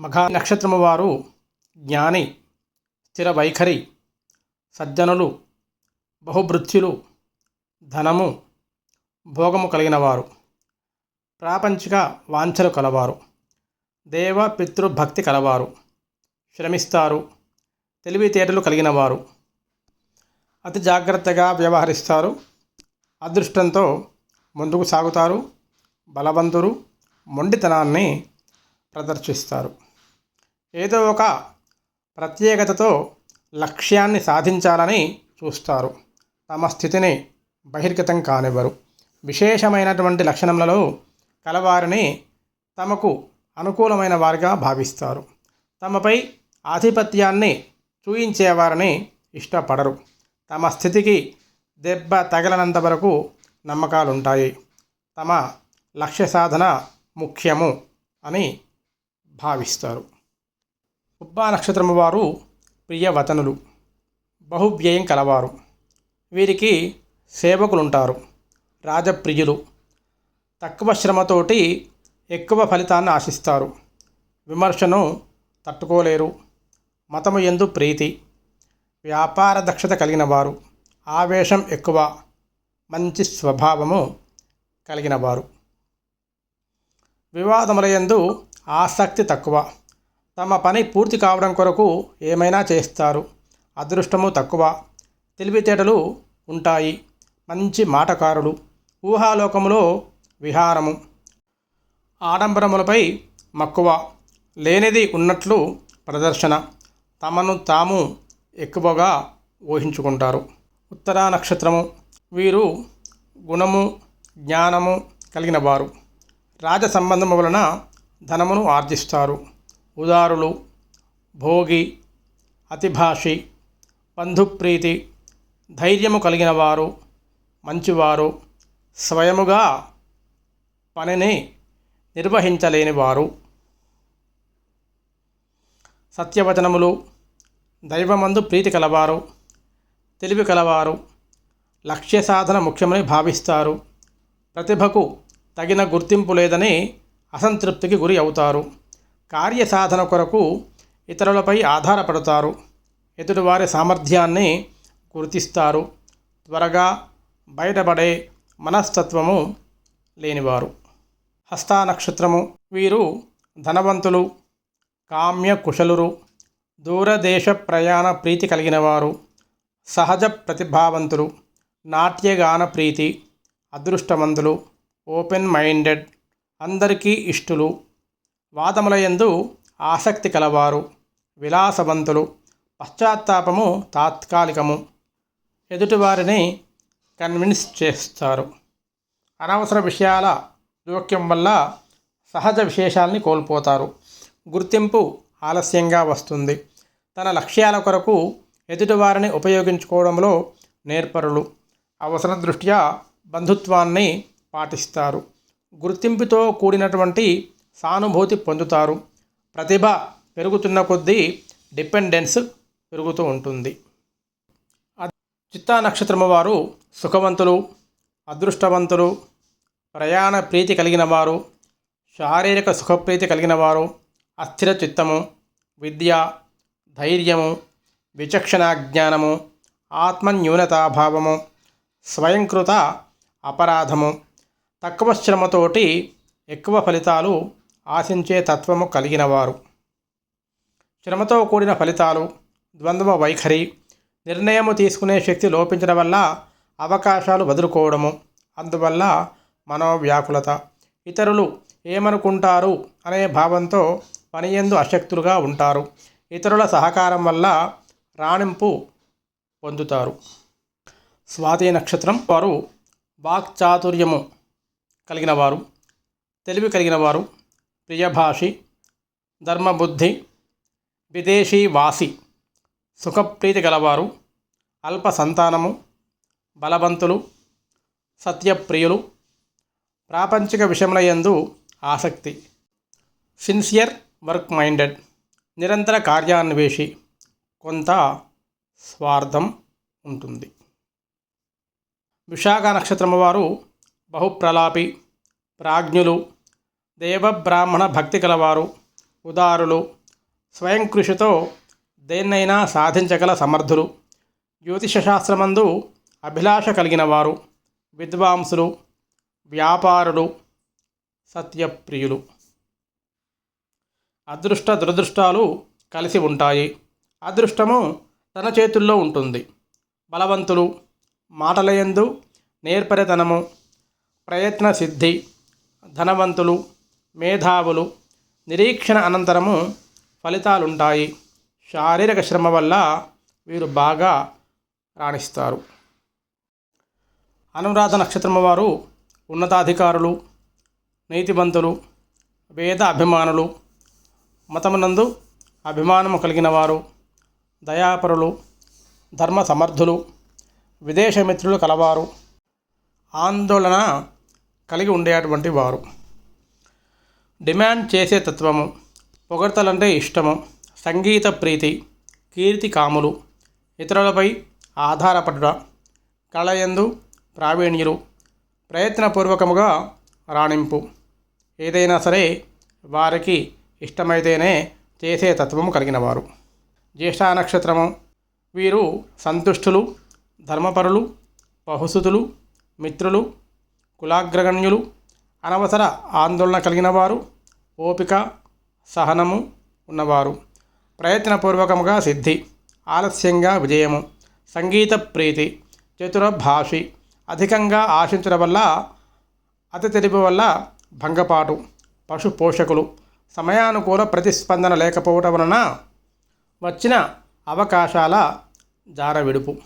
మఘా నక్షత్రము వారు జ్ఞాని స్థిర వైఖరి సజ్జనులు బహుభృత్యులు ధనము భోగము కలిగిన వారు ప్రాపంచిక వాంఛలు కలవారు. దేవ పితృభక్తి కలవారు. శ్రమిస్తారు. తెలివితేటలు కలిగిన వారు అతి జాగ్రత్తగా వ్యవహరిస్తారు. అదృష్టంతో ముందుకు సాగుతారు. బలవంతులు మొండితనాన్ని ప్రదర్శిస్తారు. ఏదో ఒక ప్రత్యేకతతో లక్ష్యాన్ని సాధించాలని చూస్తారు. తమ స్థితిని బహిర్గతం కానివ్వరు. విశేషమైనటువంటి లక్షణములలో కలవారిని తమకు అనుకూలమైన వారిగా భావిస్తారు. తమపై ఆధిపత్యాన్ని చూయించేవారిని ఇష్టపడరు. తమ స్థితికి దెబ్బ తగలనంత వరకు నమ్మకాలుంటాయి. తమ లక్ష్య సాధన ముఖ్యము అని భావిస్తారు. ఉబ్బా నక్షత్రము వారు ప్రియవతనులు. బహువ్యయం కలవారు. వీరికి సేవకులుంటారు. రాజప్రియులు. తక్కువ శ్రమతోటి ఎక్కువ ఫలితాన్ని ఆశిస్తారు. విమర్శను తట్టుకోలేరు. మతము ఎందు ప్రీతి. వ్యాపార దక్షత కలిగిన వారు ఆవేశం ఎక్కువ. మంచి స్వభావము కలిగిన వారు వివాదములయందు ఆసక్తి తక్కువ. తమ పని పూర్తి కావడం కొరకు ఏమైనా చేస్తారు. అదృష్టము తక్కువ. తెలివితేటలు ఉంటాయి. మంచి మాటకారులు. ఊహాలోకములో విహారము. ఆడంబరములపై మక్కువ. లేనిది ఉన్నట్లు ప్రదర్శన. తమను తాము ఎక్కువగా ఊహించుకుంటారు. ఉత్తరా నక్షత్రము. వీరు గుణము జ్ఞానము కలిగిన వారు. రాజ సంబంధము వలన ధనమును ఆర్జిస్తారు. ఉదారులు భోగి అతిభాషి బంధుప్రీతి ధైర్యము కలిగిన వారు మంచివారు స్వయముగా పనిని నిర్వహించలేని వారు సత్యవచనములు దైవమందు ప్రీతి కలవారు తెలివి కలవారు లక్ష్య సాధన ముఖ్యమని భావిస్తారు ప్రతిభకు తగిన గుర్తింపు లేదని అసంతృప్తికి గురి అవుతారు. కార్యసాధన కొరకు ఇతరులపై ఆధారపడతారు. ఎదుటివారి సామర్థ్యాన్ని గుర్తిస్తారు. త్వరగా బయటపడే మనస్తత్వము లేనివారు. హస్తా నక్షత్రము. వీరు ధనవంతులు కామ్య కుశలురు దూరదేశ ప్రయాణ ప్రీతి కలిగినవారు సహజ ప్రతిభావంతులు నాట్యగాన ప్రీతి అదృష్టవంతులు ఓపెన్ మైండెడ్ అందరికీ ఇష్టులు వాదములయందు ఆసక్తి కలవారు విలాసవంతులు పశ్చాత్తాపము తాత్కాలికము ఎదుటివారిని కన్విన్స్ చేస్తారు. అనవసర విషయాల జోక్యం వల్ల సహజ విశేషాల్ని కోల్పోతారు. గుర్తింపు ఆలస్యంగా వస్తుంది. తన లక్ష్యాల కొరకు ఎదుటివారిని ఉపయోగించుకోవడంలో నేర్పరులు. అవసర దృష్ట్యా బంధుత్వాన్ని పాటిస్తారు. గుర్తింపుతో కూడినటువంటి సానుభూతి పొందుతారు. ప్రతిభ పెరుగుతున్న కొద్దీ డిపెండెన్స్ పెరుగుతూ ఉంటుంది. చిత్తా నక్షత్రము వారు సుఖవంతులు అదృష్టవంతులు ప్రయాణ ప్రీతి కలిగిన వారు శారీరక సుఖప్రీతి కలిగిన వారు అస్థిర చిత్తము విద్య ధైర్యము విచక్షణ జ్ఞానము ఆత్మన్యూనతాభావము స్వయంకృత అపరాధము తక్కువ శ్రమతోటి ఎక్కువ ఫలితాలు ఆశించే తత్వము కలిగినవారు. శ్రమతో కూడిన ఫలితాలు ద్వంద్వ వైఖరి నిర్ణయము తీసుకునే శక్తి లోపించడం వల్ల అవకాశాలు వదులుకోవడము అందువల్ల మనోవ్యాకులత. ఇతరులు ఏమనుకుంటారు అనే భావంతో పనియందు అశక్తులుగా ఉంటారు. ఇతరుల సహకారం వల్ల రాణింపు పొందుతారు. స్వాతి నక్షత్రం వారు వాక్చాతుర్యము కలిగినవారు తెలివి కలిగినవారు ప్రియభాషి ధర్మబుద్ధి విదేశీ వాసి సుఖప్రీతి గలవారు అల్ప సంతానము బలవంతులు సత్యప్రియులు ప్రాపంచిక విషయములయందు ఆసక్తి సిన్సియర్ వర్క్ మైండెడ్ నిరంతర కార్యాన్వేషి కొంత స్వార్థం ఉంటుంది. విశాఖ నక్షత్రము వారు బహుప్రలాపి ప్రాజ్ఞులు దేవబ్రాహ్మణ భక్తి కలవారు ఉదారులు స్వయం కృషితో దేన్నైనా సాధించగల సమర్థులు. జ్యోతిష శాస్త్రమందు అభిలాష కలిగిన వారు విద్వాంసులు వ్యాపారులు సత్యప్రియులు. అదృష్ట దురదృష్టాలు కలిసి ఉంటాయి. అదృష్టము తన చేతుల్లో ఉంటుంది. బలవంతులు మాటలయందు నేర్పరితనము ప్రయత్న సిద్ధి ధనవంతులు మేధావులు నిరీక్షణ అనంతరము ఫలితాలుంటాయి. శారీరక శ్రమ వల్ల వీరు బాగా రాణిస్తారు. అనురాధ నక్షత్రం వారు ఉన్నతాధికారులు నీతివంతులు వేద అభిమానులు మతమునందు అభిమానము కలిగిన వారు దయాపరులు ధర్మ సమర్థులు విదేశమిత్రులు కలవారు ఆందోళన కలిగి ఉండేటువంటి వారు. డిమాండ్ చేసే తత్వము పొగడ్తలంటే ఇష్టము సంగీత ప్రీతి కీర్తి కాములు ఇతరులపై ఆధారపడుట కళయందు ప్రావీణ్యులు ప్రయత్నపూర్వకముగా రాణింపు. ఏదైనా సరే వారికి ఇష్టమైతేనే చేసే తత్వము కలిగినవారు. జ్యేష్ఠ నక్షత్రము వీరు సంతుష్టులు ధర్మపరులు బహుసుతులు మిత్రులు కులాగ్రగణ్యులు అనవసర ఆందోళన కలిగిన వారు ఓపిక సహనము ఉన్నవారు. ప్రయత్నపూర్వకముగా సిద్ధి ఆలస్యంగా విజయము సంగీత ప్రీతి చతుర భాషి అధికంగా ఆశించడం వల్ల అతి తెలివి వల్ల భంగపాటు పశు పోషకులు సమయానుకూల ప్రతిస్పందన లేకపోవటం వలన వచ్చిన అవకాశాల జార విడుపు